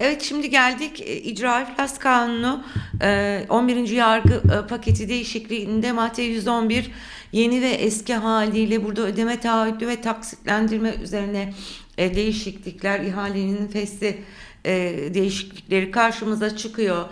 Evet şimdi geldik e, İcra İflas Kanunu e, 11. yargı e, paketi değişikliğinde madde 111 yeni ve eski haliyle burada ödeme taahhüdü ve taksitlendirme üzerine e, değişiklikler ihalenin fesli e, değişiklikleri karşımıza çıkıyor.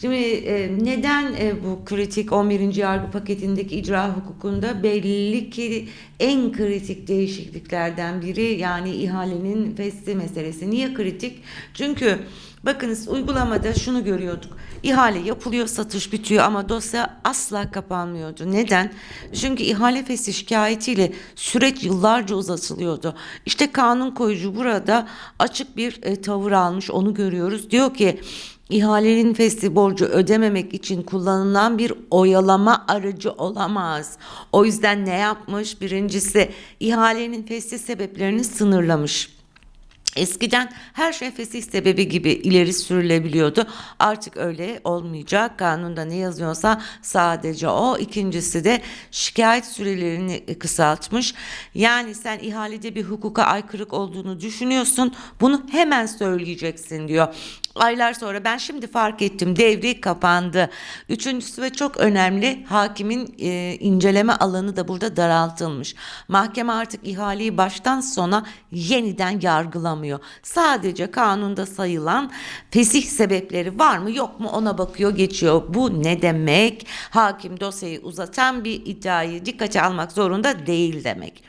Şimdi e, neden e, bu kritik 11. yargı paketindeki icra hukukunda belli ki en kritik değişikliklerden biri yani ihalenin fesli meselesi. Niye kritik? Çünkü bakınız uygulamada şunu görüyorduk. İhale yapılıyor, satış bitiyor ama dosya asla kapanmıyordu. Neden? Çünkü ihale fesli şikayetiyle süreç yıllarca uzatılıyordu. İşte kanun koyucu burada açık bir e, tavır almış onu görüyoruz. Diyor ki ihalenin fesli borcu ödememek için kullanılan bir oyalama aracı olamaz. O yüzden ne yapmış? Birincisi ihalenin fesli sebeplerini sınırlamış. Eskiden her şey fesih sebebi gibi ileri sürülebiliyordu. Artık öyle olmayacak. Kanunda ne yazıyorsa sadece o. İkincisi de şikayet sürelerini kısaltmış. Yani sen ihalede bir hukuka aykırılık olduğunu düşünüyorsun. Bunu hemen söyleyeceksin diyor. Aylar sonra ben şimdi fark ettim devri kapandı. Üçüncüsü ve çok önemli hakimin e, inceleme alanı da burada daraltılmış. Mahkeme artık ihaleyi baştan sona yeniden yargılamıyor. Sadece kanunda sayılan fesih sebepleri var mı yok mu ona bakıyor geçiyor. Bu ne demek? Hakim dosyayı uzatan bir iddiayı dikkate almak zorunda değil demek.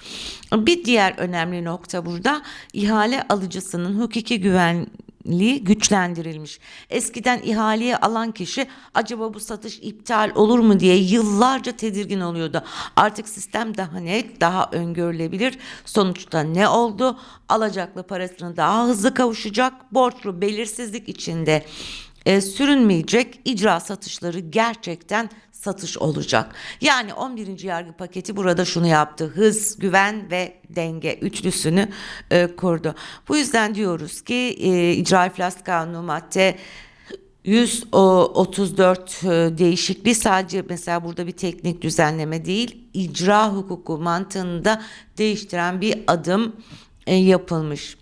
Bir diğer önemli nokta burada ihale alıcısının hukuki güven li güçlendirilmiş. Eskiden ihaleye alan kişi acaba bu satış iptal olur mu diye yıllarca tedirgin oluyordu. Artık sistem daha net, daha öngörülebilir. Sonuçta ne oldu? Alacaklı parasını daha hızlı kavuşacak. Borçlu belirsizlik içinde e, sürünmeyecek icra satışları gerçekten satış olacak. Yani 11. yargı paketi burada şunu yaptı. Hız, güven ve denge üçlüsünü e, kurdu. Bu yüzden diyoruz ki e, icra iflas kanunu madde 134 e, değişikliği sadece mesela burada bir teknik düzenleme değil, icra hukuku mantığını da değiştiren bir adım e, yapılmış.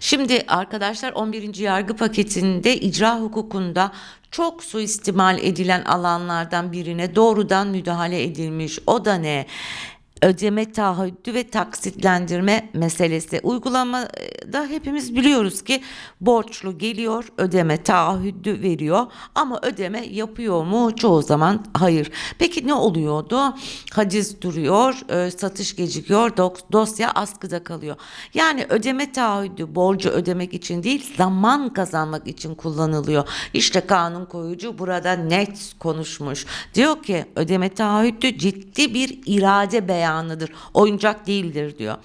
Şimdi arkadaşlar 11. yargı paketinde icra hukukunda çok suistimal edilen alanlardan birine doğrudan müdahale edilmiş. O da ne? Ödeme taahhüdü ve taksitlendirme meselesi. Uygulamada hepimiz biliyoruz ki borçlu geliyor, ödeme taahhüdü veriyor ama ödeme yapıyor mu? Çoğu zaman hayır. Peki ne oluyordu? Haciz duruyor, e, satış gecikiyor, dosya askıda kalıyor. Yani ödeme taahhüdü borcu ödemek için değil, zaman kazanmak için kullanılıyor. İşte kanun koyucu burada net konuşmuş. Diyor ki ödeme taahhüdü ciddi bir irade beyanı beyanıdır. Oyuncak değildir diyor.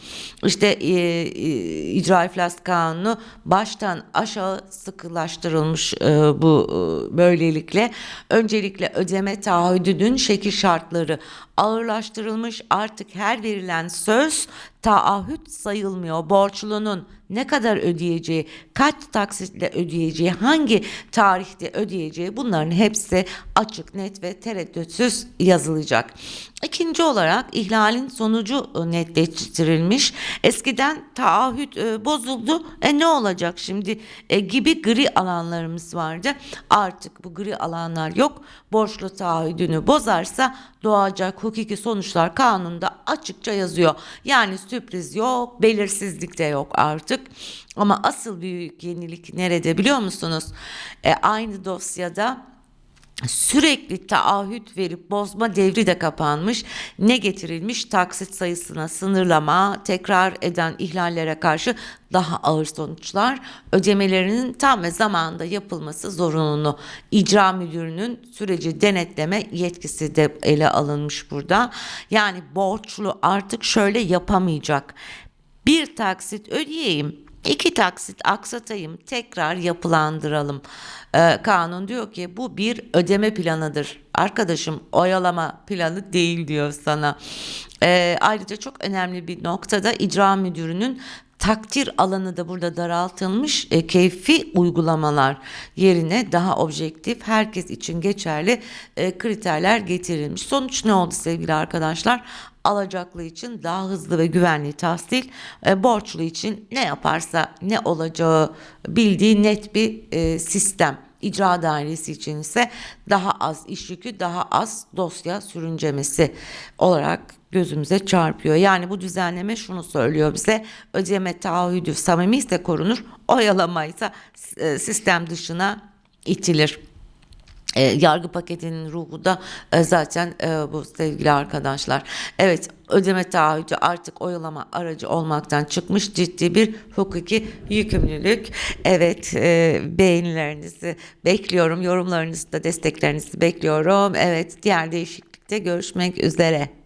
İşte e, e, icra iflas kanunu baştan aşağı sıkılaştırılmış e, bu e, böylelikle. Öncelikle ödeme taahhüdünün şekil şartları ağırlaştırılmış. Artık her verilen söz taahhüt sayılmıyor. Borçlunun ne kadar ödeyeceği, kaç taksitle ödeyeceği, hangi tarihte ödeyeceği bunların hepsi açık, net ve tereddütsüz yazılacak. İkinci olarak ihlalin sonucu netleştirilmiş. Eskiden taahhüt e, bozuldu. E ne olacak şimdi? E, gibi gri alanlarımız vardı. Artık bu gri alanlar yok. Borçlu taahhüdünü bozarsa doğacak hukuki sonuçlar kanunda açıkça yazıyor. Yani sürpriz yok, belirsizlik de yok artık. Ama asıl büyük yenilik nerede biliyor musunuz? E, aynı dosyada sürekli taahhüt verip bozma devri de kapanmış. Ne getirilmiş? Taksit sayısına sınırlama, tekrar eden ihlallere karşı daha ağır sonuçlar, ödemelerinin tam ve zamanında yapılması zorunlu. İcra müdürünün süreci denetleme yetkisi de ele alınmış burada. Yani borçlu artık şöyle yapamayacak. Bir taksit ödeyeyim, İki taksit aksatayım tekrar yapılandıralım. Ee, kanun diyor ki bu bir ödeme planıdır. Arkadaşım oyalama planı değil diyor sana. Ee, ayrıca çok önemli bir noktada icra müdürünün takdir alanı da burada daraltılmış. E, keyfi uygulamalar yerine daha objektif, herkes için geçerli e, kriterler getirilmiş. Sonuç ne oldu sevgili arkadaşlar? Alacaklı için daha hızlı ve güvenli tahsil, e, borçlu için ne yaparsa ne olacağı bildiği net bir e, sistem. İcra dairesi için ise daha az iş yükü, daha az dosya sürüncemesi olarak gözümüze çarpıyor. Yani bu düzenleme şunu söylüyor bize. Ödeme taahhüdü samimi ise korunur, oyalamaysa e, sistem dışına itilir. E, yargı paketinin ruhu da e, zaten e, bu sevgili arkadaşlar. Evet ödeme taahhüdü artık oyalama aracı olmaktan çıkmış ciddi bir hukuki yükümlülük. Evet e, beğenilerinizi bekliyorum. Yorumlarınızı da desteklerinizi bekliyorum. Evet diğer değişiklikte görüşmek üzere.